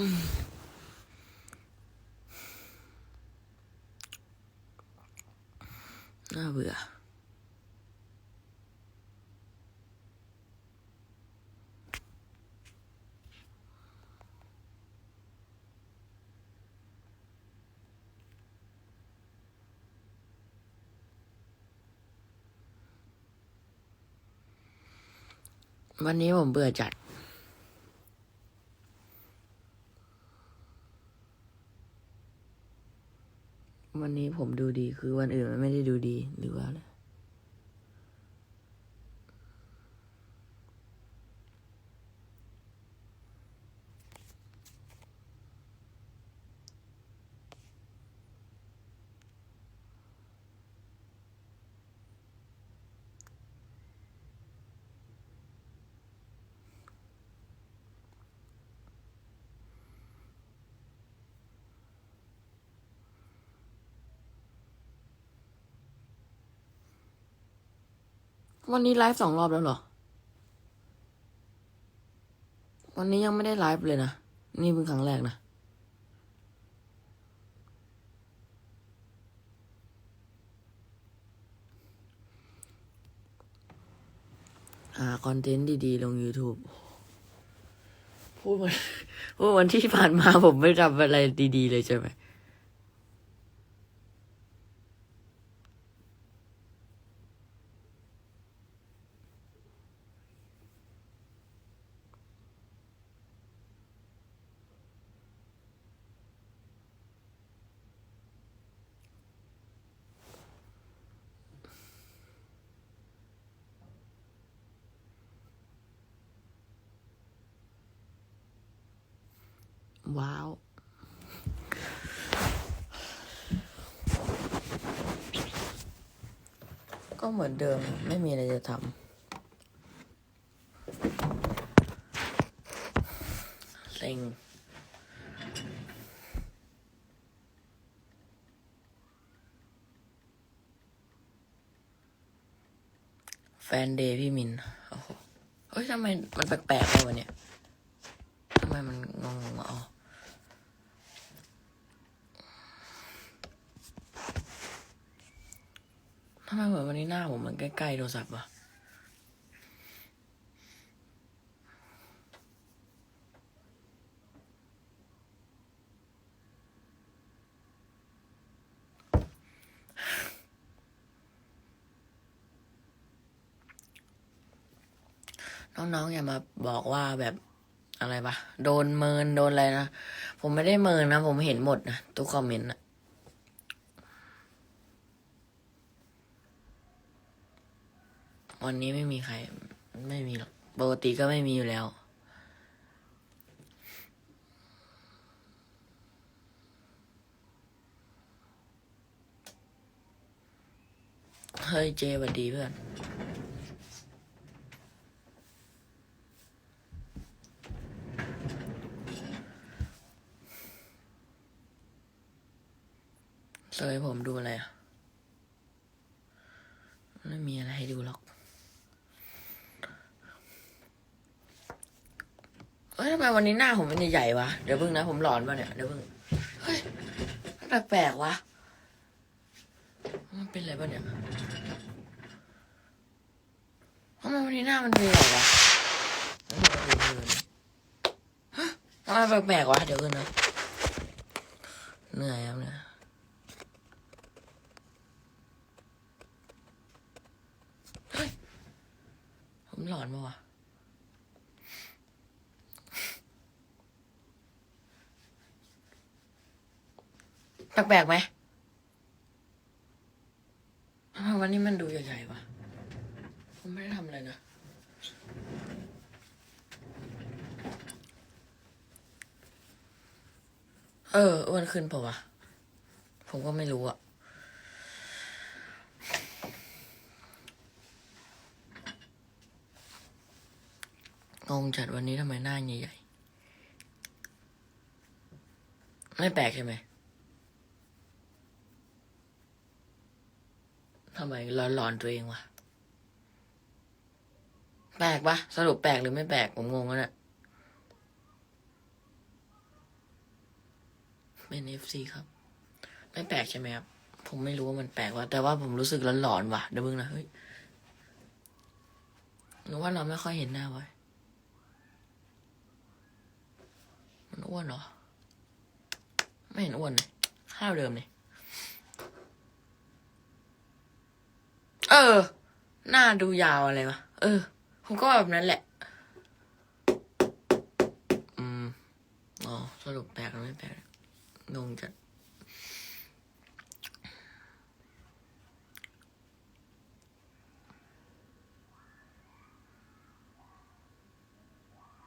น่าเบื่อ วันนี้ผมเบื่อจัด วันนี้ผมดูดีคือวันอื่นมันไม่ได้ดูดีหรือว่าอะไร วันนี้ไลฟ์สองรอบแล้วเหรอ วันนี้ยังไม่ได้ไลฟ์เลยนะ นี่เป็นครั้งแรกนะ หาคอนเทนต์ดีๆ ลง YouTube พูดวันพูดวันที่ผ่านมาผมไม่ทำอะไรดี ๆ เลยใช่ไหม ว้าว ก็เหมือนเดิมไม่มีอะไรจะทำเซ็งแฟนเดย์พี่มิน โอ้โห เฮ้ยทำไมมันแปลกๆเลยวะเนี่ยทำไมมันงงอ๋อ ทำไมเหมือนวันนี้หน้าผมมันใกล้ๆโทรศัพท์วะน้องๆอย่ามาบอกว่าแบบอะไรปะโดนเมินโดนอะไรนะ ผมไม่ได้เมินนะ ผมเห็นหมดนะทุกคอมเมนต์นะ วันนี้ไม่มีใคร ไม่มีหรอกปกติก็ไม่มีอยู่แล้ว เฮ้ยเจสวัสดีเพื่อน เลยผมดูอะไรอะ ไม่มีอะไรให้ดูหรอก เฮ้ยทำไม วันนี้หน้าผมมันใหญ่ๆวะเดี๋ยวเพิ่งนะผมหลอนป่ะเนี่ยเดี๋ยวเพิ่งเฮ้ยแปลกๆวะมันเป็นอะไรป่ะเนี่ยทำไมวันนี้หน้ามันเป็นใหญ่วะฮะทำไมแปลกๆวะเดี๋ยวเพิ่งนะเหนื่อยครับเนี่ยผมหลอนปะวะ แปลกๆไหมทำไมวันนี้มันดูใหญ่ๆวะผมไม่ได้ทำอะไรนะ เอออ้วนขึ้นเปล่าวะ ผมก็ไม่รู้อะงงจัดวันนี้ทำไมหน้าใหญ่ๆ ไม่แปลกใช่ไหม ทำไมหลอนๆตัวเองวะ แปลกปะสรุปแปลกหรือไม่แปลก ผมงงแล้วเนี่ยเป็นเอฟซีครับ ไม่แปลกใช่ไหมครับ ผมไม่รู้ว่ามันแปลกว่า แต่ว่าผมรู้สึกหลอนๆว่ะเดี๋ยวมึงนะเฮ้ยหนูว่าเราไม่ค่อยเห็นหน้าไว้มันอ้วนเหรอ ไม่เห็นอ้วนเลยห้าวเดิมเลย เออ หน้าดูยาวอะไรวะ เออ ผมก็แบบนั้นแหละ อืม อ๋อ สรุปแปลกหรือไม่แปลกงงจัด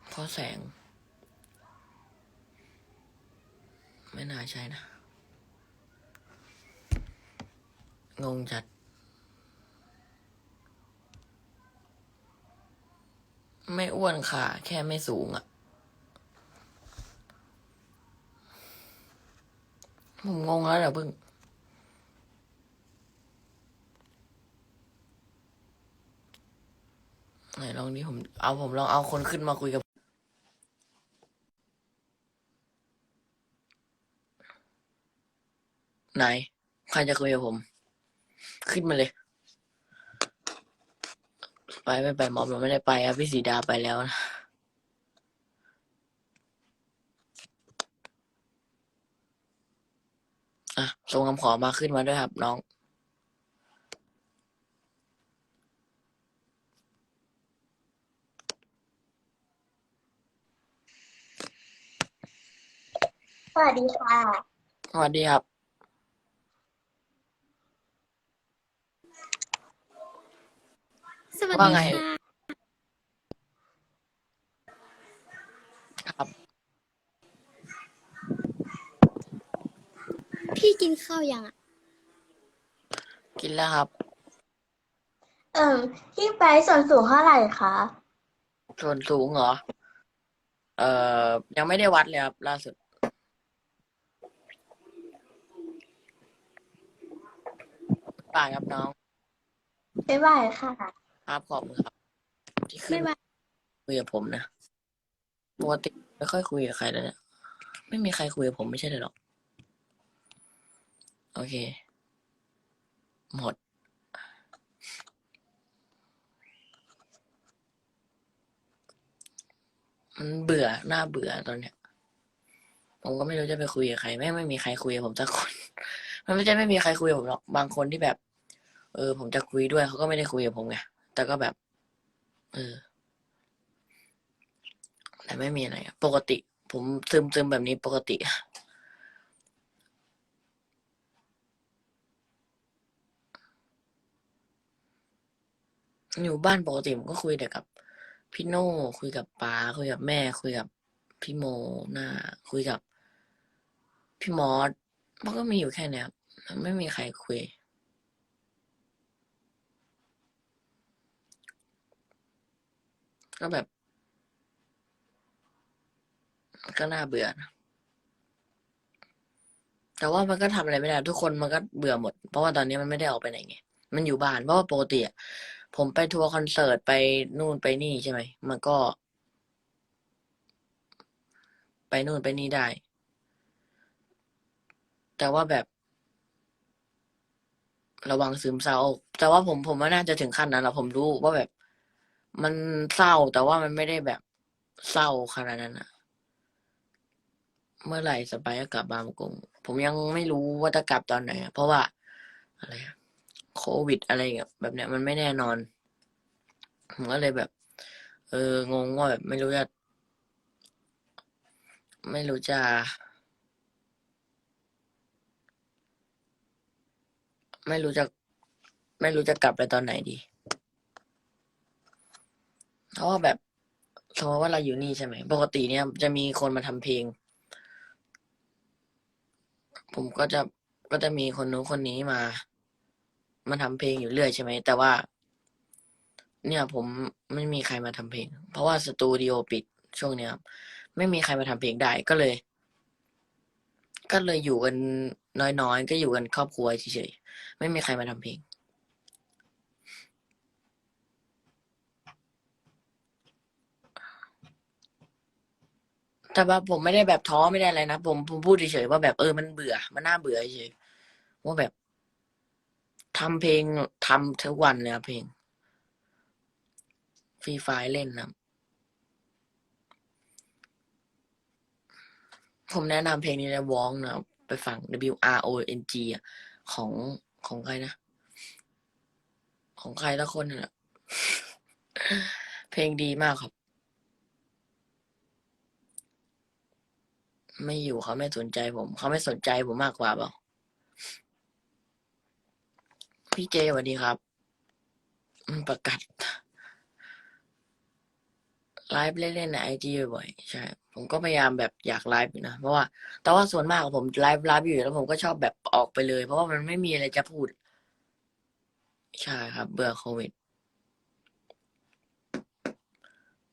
เพราะแสง ไม่น่าใช่นะ งงจัด ไม่อ้วนค่ะ แค่ไม่สูงอะ่ะ ผมงงแล้วเดี๋ยวเพิ่งไหนลองดิผม เอาผมลองเอาคนขึ้นมาคุยกับ ไหน ใครจะคุยกับผม ขึ้นมาเลย ไปไม่ไปมอบเราไม่ได้ไปอะพี่สีดาไปแล้วนะอะส่งคำขอมาขึ้นมาด้วยครับน้อง สวัสดีค่ะ สวัสดีครับ สวัสว่าดีไง ค่ะ ครับ พี่กินข้าวยังอะ กินแล้วครับเอิ่มพี่ไปส่วนสูงเท่าไหร่คะส่วนสูงเหรอ เอ่อ ยังไม่ได้วัดเลยครับ ล่าสุด ป่ายครับน้อง บ๊ายบายค่ะ ครับขอบคุณครับ ที่ขึ้บ๊านยบายคุยกับผมนะปกติไม่ค่อยคุยกับใครแล้วเนี่ยไม่มีใครคุยกับผมไม่ใช่เลยหรอก โอเค หมดมันเบื่อหน้าเบื่อตอนเนี้ย ผมก็ไม่รู้จะไปคุยกับใคร ไม่งไม่มีใครคุยกับผมสักคน มันไม่ใช่ไม่มีใครคุยกับผมหรอก บางคนที่แบบ เออ ผมจะคุยด้วยเขาก็ไม่ได้คุยกับผมไง แต่ก็แบบ เออ แต่ไม่มีอะไรปกติ ผมซึมซึมแบบนี้ปกติอยู่บ้านปกติผมก็คุยแต่กับพี่โน่คุยกับป้าคุยกับแม่ คุยกับพี่โมหน้า คุยกับ พี่มอสมันก็มีอยู่แค่เนี้ยครับไม่มีใครคุย ก็แบบ ก็น่าเบื่อนะแต่ว่ามันก็ทำอะไรไม่ได้ ทุกคนมันก็เบื่อหมด เพราะว่าตอนนี้มันไม่ได้ออกไปไหนไงมันอยู่บ้านเพราะว่าปกติผมไปทัวร์คอนเสิร์ตไปนู่นไปนี่ใช่ไหมมันก็ ไปนู่นไปนี่ได้ แต่ว่าแบบ ระวังซึมเศร้า แต่ว่าผมผมว่าน่าจะถึงขั้นนั้นแล้วผมรู้ว่าแบบ มันเศร้าแต่ว่ามันไม่ได้แบบเศร้าขนาดนั้นอะเมื่อไหร่สไปร์จะกลับ บางกงผมยังไม่รู้ว่าจะกลับตอนไหนเพราะว่าอะไรโควิดอะไรแบบเนี้ยมันไม่แน่นอน ผมก็เลยแบบ เอองงว่าแบบไม่รู้จะไม่รู้จะไม่รู้จะไม่รู้จะกลับไปตอนไหนดี เพราะว่าแบบสมมติว่าเราอยู่นี่ใช่ไหมปกติเนี่ยจะมีคนมาทำเพลง ผมก็จะก็จะมีคนนู้นคนนี้มา มาทำเพลงอยู่เรื่อยใช่ไหมแต่ว่า เนี่ยผมไม่มีใครมาทำเพลง เพราะว่าสตูดิโอปิดช่วงเนี้ยครับไม่มีใครมาทำเพลงได้ก็เลย ก็เลยอยู่กันน้อยๆก็อยู่กันครอบครัวเฉยๆไม่มีใครมาทำเพลง แต่ว่าผมไม่ได้แบบท้อไม่ได้อะไรนะผมผมพูดเฉยๆว่าแบบเออมันเบื่อ มันน่าเบื่อเฉยว่าแบบทำเพลงทำทุกวันเลยเพลงฟรีไฟเล่นนะผมแนะนำเพลงนี้เลยวองนะไปฟัง W R O N G ของของใครนะ ของใครละคนน่ะ เพลงดีมากครับ ไม่อยู่เขาไม่สนใจผมเขาไม่สนใจผมมากกว่าเปล่าพี่เจสวัสดีครับประกาศไลฟ์เล่นๆในไอจีบ่อยๆใช่ ผมก็พยายามแบบอยากไลฟ์นะ เพราะว่า แต่ว่าส่วนมากผมไลฟ์ไลฟ์อยู่แล้วผมก็ชอบแบบออกไปเลย เพราะว่ามันไม่มีอะไรจะพูด ใช่ครับ เบื่อโควิด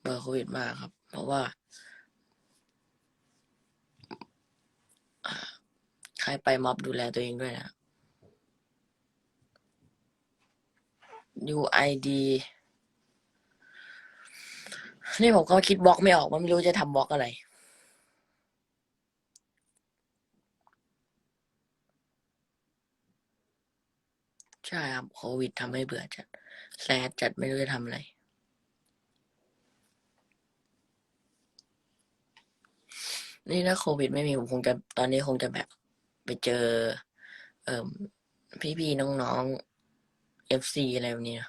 เบื่อโควิดมากครับ เพราะว่า ใครไปม็อบดูแลตัวเองด้วยนะ UID นี่ผมก็คิดบล็อกไม่ออกว่าไม่รู้จะทำบล็อกอะไร ใช่ครับโควิดทำให้เบื่อจัดแซดจัดไม่รู้จะทำอะไรนี่ถ้าโควิดไม่มีผมคงจะตอนนี้คงจะแบบ ไปเจอ เอ่อพี่ๆน้องๆเอฟซีอะไรแบบนี้นะ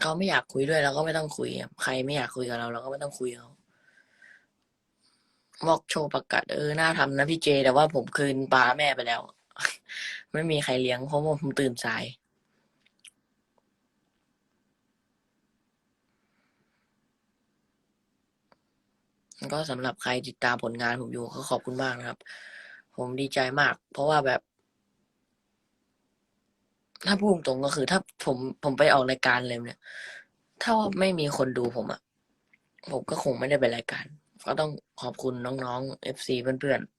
เขาไม่อยากคุยด้วยเราก็ไม่ต้องคุยใครไม่อยากคุยกับเราเราก็ไม่ต้องคุยเขาบอกโชว์ประกาศเออน่าทำนะพี่เจ แต่ว่าผมคืนปลาแม่ไปแล้ว ไม่มีใครเลี้ยงเพราะว่าผมตื่นสาย ก็สำหรับใครติดตามผลงานผมอยู่ก็ขอบคุณมากนะครับ ผมดีใจมาก เพราะว่าแบบ ถ้าพูดตรงก็คือ ถ้าผมผมไปออกรายการเลยเนี่ย ถ้าว่าไม่มีคนดูผมอะผมก็คงไม่ได้ไปรายการ ก็ต้องขอบคุณน้องๆเอฟซีเพื่อนๆ